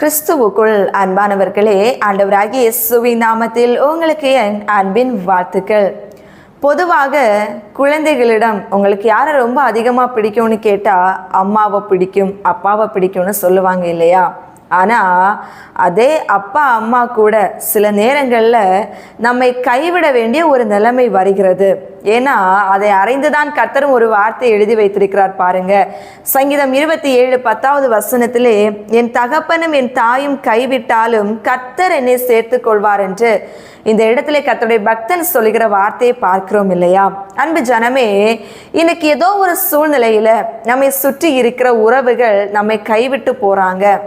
கிறிஸ்துவுக்குள் அன்பானவர்களே ஆண்டவராகிய இயேசுவின் நாமத்தில் உங்களுக்கு என் அன்பின் வாழ்த்துக்கள். பொதுவாக குழந்தைகளிடம் உங்களுக்கு யாரை ரொம்ப அதிகமாக பிடிக்கும்னு கேட்டால் அம்மாவை பிடிக்கும் அப்பாவை பிடிக்கும்னு சொல்லுவாங்க இல்லையா? ஆனால் அதே அப்பா அம்மா கூட சில நேரங்களில் நம்மை கைவிட வேண்டிய ஒரு நிலைமை வருகிறது. ஏன்னா அதை அறிந்துதான் கர்த்தரும் ஒரு வார்த்தை எழுதி வைத்திருக்கிறார் பாருங்க. சங்கீதம் இருபத்தி ஏழு பத்தாவது வசனத்திலே என் தகப்பனும் என் தாயும் கைவிட்டாலும் கர்த்தர் என்னை சேர்த்துக் கொள்வார் என்று. இந்த இடத்துல கர்த்தருடைய பக்தன் சொல்லுகிற வார்த்தையை பார்க்கிறோம் இல்லையா? அன்பு ஜனமே இன்னைக்கு ஏதோ ஒரு சூழ்நிலையில நம்மை சுற்றி இருக்கிற உறவுகள் நம்மை கைவிட்டு போறாங்க.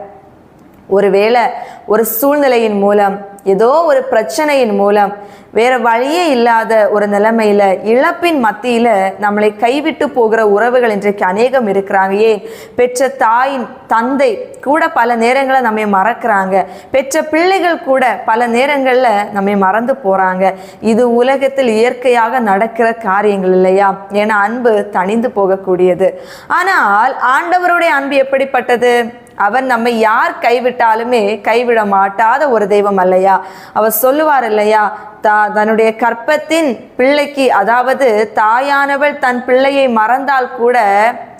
ஒருவேளை ஒரு சூழ்நிலையின் மூலம் ஏதோ ஒரு பிரச்சனையின் மூலம் வேற வழியே இல்லாத ஒரு நிலைமையில இழப்பின் மத்தியில நம்மளை கைவிட்டு போகிற உறவுகள் இன்றைக்கு அநேகம் இருக்கிறாங்க. ஏன்? பெற்ற தாயின் தந்தை கூட பல நேரங்களில் நம்மை மறக்கிறாங்க. பெற்ற பிள்ளைகள் கூட பல நேரங்களில் நம்மை மறந்து போறாங்க. இது உலகத்தில் இயற்கையாக நடக்கிற காரியங்கள் இல்லையா? ஏன்னா அன்பு தணிந்து போகக்கூடியது. ஆனால் ஆண்டவருடைய அன்பு எப்படிப்பட்டது? அவர் நம்மை யார் கைவிட்டாலுமே கைவிட மாட்டாத ஒரு தெய்வம் அல்லையா? அவர் சொல்லுவார் இல்லையா? தா தன்னுடைய கற்பத்தின் பிள்ளைக்கு அதாவது தாயானவள் தன் பிள்ளையை மறந்தால் கூட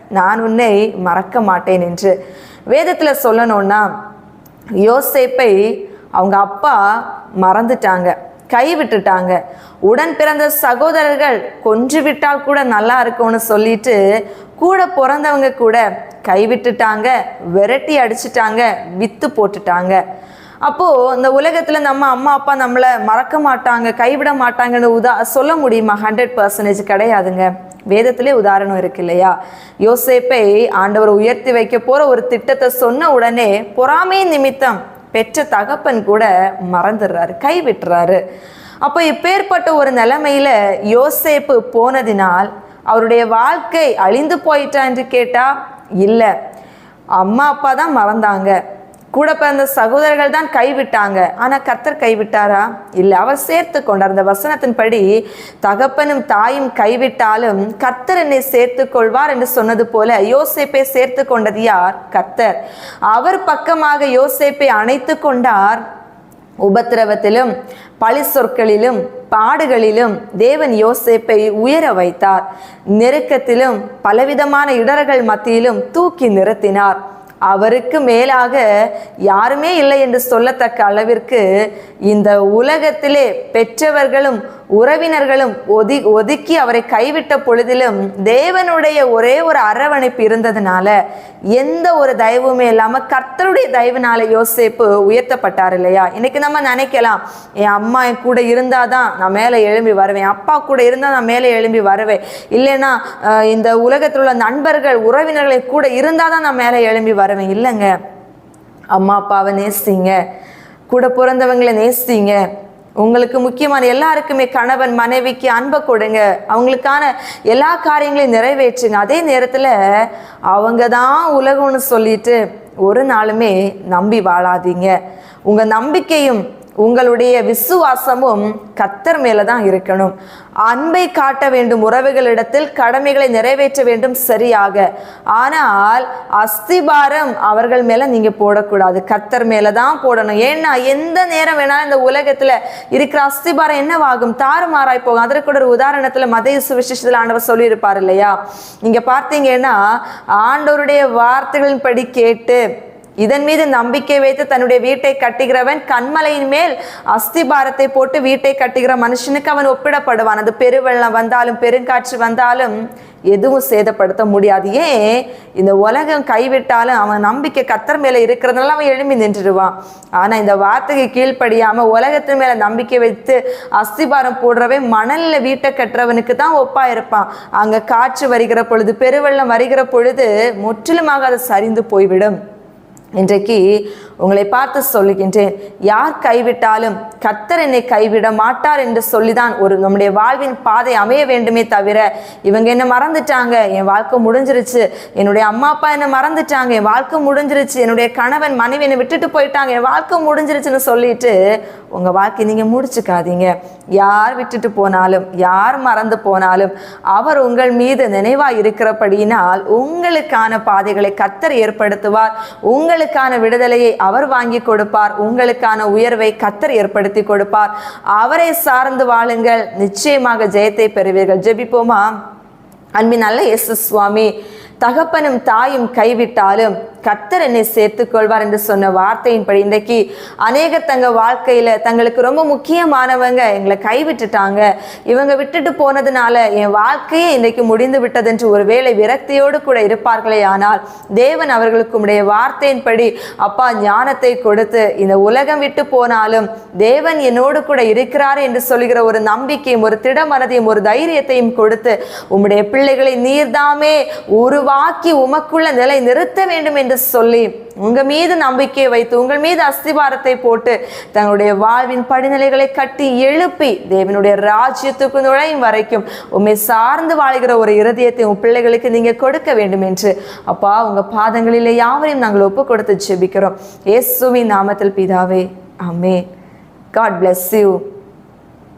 நான் உன்னை மறக்க மாட்டேன் என்று. வேதத்தில் சொல்லணும்னா யோசேப்பை அவங்க அப்பா மறந்துட்டாங்க கை விட்டுட்டாங்க உடன் பிறந்த சகோதரர்கள் கொன்று விட்டால் கூட நல்லா இருக்கும்னு சொல்லிட்டு கூட பிறந்தவங்க கூட கைவிட்டுட்டாங்க விரட்டி அடிச்சிட்டாங்க வித்து போட்டுட்டாங்க. அப்போது இந்த உலகத்தில் நம்ம அம்மா அப்பா நம்மளை மறக்க மாட்டாங்க கைவிட மாட்டாங்கன்னு உதா சொல்ல முடியுமா? ஹண்ட்ரட் பர்சன்டேஜ் கிடையாதுங்க. வேதத்திலே உதாரணம் இருக்கு இல்லையா? யோசேப்பை ஆண்டவர் உயர்த்தி வைக்க போகிற ஒரு திட்டத்தை சொன்ன உடனே பொறாமை நிமித்தம் பெற்ற தகப்பன் கூட மறந்துடுறாரு கைவிட்டுறாரு. அப்போ இப்பேற்பட்ட ஒரு நிலைமையில் யோசேப்பு போனதினால் அவருடைய வாழ்க்கை அழிந்து போயிட்டா என்று இல்லை. அம்மா அப்பா தான் மறந்தாங்க. கூட பிறந்த சகோதரர்கள் தான் கைவிட்டாங்க. ஆனால் கர்த்தர் கைவிட்டாரா? இல்லை அவர் சேர்த்து கொண்டார் அந்த வசனத்தின்படி தகப்பனும் தாயும் கைவிட்டாலும் கர்த்தர் என்னை சேர்த்து கொள்வார் என்று சொன்னது போல யோசேப்பை சேர்த்து கொண்டது யார்? கர்த்தர். அவர் பக்கமாக யோசேப்பை அணைத்து கொண்டார். உபத்திரவத்திலும் பழி சொற்களிலும் பாடுகளிலும் தேவன் யோசேப்பை உயர வைத்தார். நெருக்கத்திலும் பலவிதமான இடர்கள் மத்தியிலும் தூக்கி நிறுத்தினார். அவருக்கு மேலாக யாருமே இல்லை என்று சொல்லத்தக்க அளவிற்கு இந்த உலகத்திலே பெற்றவர்களும் உறவினர்களும் ஒதி ஒதுக்கி அவரை கைவிட்ட பொழுதிலும் தேவனுடைய ஒரே ஒரு அரவணைப்பு இருந்ததுனால எந்த ஒரு தயவுமே இல்லாமல் கர்த்தருடைய தயவுனால யோசிப்பு உயர்த்தப்பட்டார் இல்லையா? இன்னைக்கு நம்ம நினைக்கலாம் என் அம்மா என் கூட இருந்தால் தான் நான் மேலே எழும்பி வருவேன் அப்பா கூட இருந்தால் நான் மேலே எழும்பி வருவேன். இல்லைன்னா இந்த உலகத்தில் உள்ள நண்பர்கள் உறவினர்களை கூட இருந்தால் தான் நான் மேலே எழும்பி வருவேன். இல்லைங்க. அம்மா அப்பாவை நேசிங்க. கூட பிறந்தவங்களை நேசிங்க. உங்களுக்கு முக்கியமான எல்லாருக்குமே கணவன் மனைவிக்கு அன்பை கொடுங்க. அவங்களுக்கான எல்லா காரியங்களையும் நிறைவேற்றுங்க. அதே நேரத்தில் அவங்க தான் உலகம்னு சொல்லிட்டு ஒரு நாளுமே நம்பி வாழாதீங்க. உங்கள் நம்பிக்கையும் உங்களுடைய விசுவாசமும் கத்தர் மேலே தான் இருக்கணும். அன்பை காட்ட வேண்டும் உறவுகளிடத்தில் கடமைகளை நிறைவேற்ற வேண்டும் சரியாக. ஆனால் அஸ்திபாரம் அவர்கள் மேலே நீங்கள் போடக்கூடாது. கத்தர் மேலே தான் போடணும். ஏன்னா எந்த நேரம் வேணாலும் இந்த உலகத்தில் இருக்கிற அஸ்திபாரம் என்னவாகும்? தாறுமாறாய் போகும். அதற்கு ஒரு உதாரணத்தில் மதய சுவிசேஷத்தில் ஆண்டவர் சொல்லியிருப்பார் இல்லையா? நீங்கள் பார்த்தீங்கன்னா ஆண்டவருடைய வார்த்தைகளின்படி கேட்டு இதன் மீது நம்பிக்கை வைத்து தன்னுடைய வீட்டை கட்டுகிறவன் கண்மலையின் மேல் அஸ்திபாரத்தை போட்டு வீட்டை கட்டுகிற மனுஷனுக்கு அவன் ஒப்பிடப்படுவான். அது பெருவெள்ளம் வந்தாலும் பெருங்காற்று வந்தாலும் எதுவும் சேதப்படுத்த முடியாது. ஏன்? இந்த உலகம் கைவிட்டாலும் அவன் நம்பிக்கை கத்தர் மேலே இருக்கிறதுனால அவன் எழும்பி நின்றுடுவான். ஆனால் இந்த வார்த்தைக்கு கீழ்ப்படியாமல் உலகத்தின் மேலே நம்பிக்கை வைத்து அஸ்திபாரம் போடுறவன் மணலில் வீட்டை கட்டுறவனுக்கு தான் ஒப்பா இருப்பான். அங்கே காற்று வருகிற பொழுது பெருவெள்ளம் வருகிற பொழுது முற்றிலுமாக அது சரிந்து போய்விடும். இன்றைக்கு உங்களை பார்த்து சொல்லுகின்றேன். யார் கைவிட்டாலும் கர்த்தர் என்னை கைவிட மாட்டார் என்று சொல்லிதான் ஒரு நம்முடைய வாழ்வின் பாதை அமைய வேண்டுமே தவிர இவங்க என்ன மறந்துட்டாங்க? என் வாழ்க்கை முடிஞ்சிருச்சு. என்னுடைய அம்மா அப்பா என்ன மறந்துட்டாங்க? என் வாழ்க்கை முடிஞ்சிருச்சு. என்னுடைய கணவன் மனைவி என்னை விட்டுட்டு போயிட்டாங்க. என் வாழ்க்கை முடிஞ்சிருச்சுன்னு சொல்லிட்டு உங்கள் வாழ்க்கையை நீங்கள் முடிச்சுக்காதீங்க. யார் விட்டுட்டு போனாலும் யார் மறந்து போனாலும் அவர் உங்கள் மீது நினைவாக இருக்கிறபடியினால் உங்களுக்கான பாதைகளை கத்தர் ஏற்படுத்துவார். உங்களுக்கான விடுதலையை அவர் வாங்கி கொடுப்பார். உங்களுக்கான உயர்வை கத்தர் ஏற்படுத்தி கொடுப்பார். அவரை சார்ந்து வாழுங்கள். நிச்சயமாக ஜெயத்தை பெறுவீர்கள். ஜெபிப்போமா? அன்பின் நல்ல எஸ் சுவாமி தகப்பனும் தாயும் கைவிட்டாலும் கத்தர் என்னை சேர்த்துக் கொள்வார் என்று சொன்ன வார்த்தையின்படி இன்றைக்கு அநேக தங்க வாழ்க்கையில தங்களுக்கு ரொம்ப முக்கியமானவங்க எங்களை கைவிட்டுட்டாங்க. இவங்க விட்டுட்டு போனதுனால என் வாழ்க்கையே இன்றைக்கு முடிந்து விட்டது என்று ஒருவேளை விரக்தியோடு கூட இருப்பார்களே ஆனால் தேவன் அவர்களுக்கு உடைய வார்த்தையின்படி அப்பா ஞானத்தை கொடுத்து இந்த உலகம் விட்டு போனாலும் தேவன் என்னோடு கூட இருக்கிறார் என்று சொல்லுகிற ஒரு நம்பிக்கையும் ஒரு திடமனதையும் ஒரு தைரியத்தையும் கொடுத்து உம்முடைய பிள்ளைகளை நீர்தாமே உருவாக்கி உமக்குள்ள நிலை நிறுத்த வேண்டும் என்று சொல்லி உங்க மீது நம்பிக்கை வைத்து உங்கள் மீது அஸ்திபாரத்தை போட்டு தங்களுடைய வாழ்வின் படிநிலைகளை கட்டி எழுப்பி தேவனுடைய ராஜ்யத்துக்கு நுழையும் வரைக்கும் உண்மை சார்ந்து வாழ்கிற ஒரு இருதயத்தை உன் பிள்ளைகளுக்கு நீங்க கொடுக்க வேண்டும் என்று அப்பா உங்க பாதங்களிலே யாவரையும் நாங்கள் ஒப்பு கொடுத்து ஜெபிக்கிறோம். இயேசுவின் நாமத்தில் பிதாவே அமே காட் பிளஸ் யூ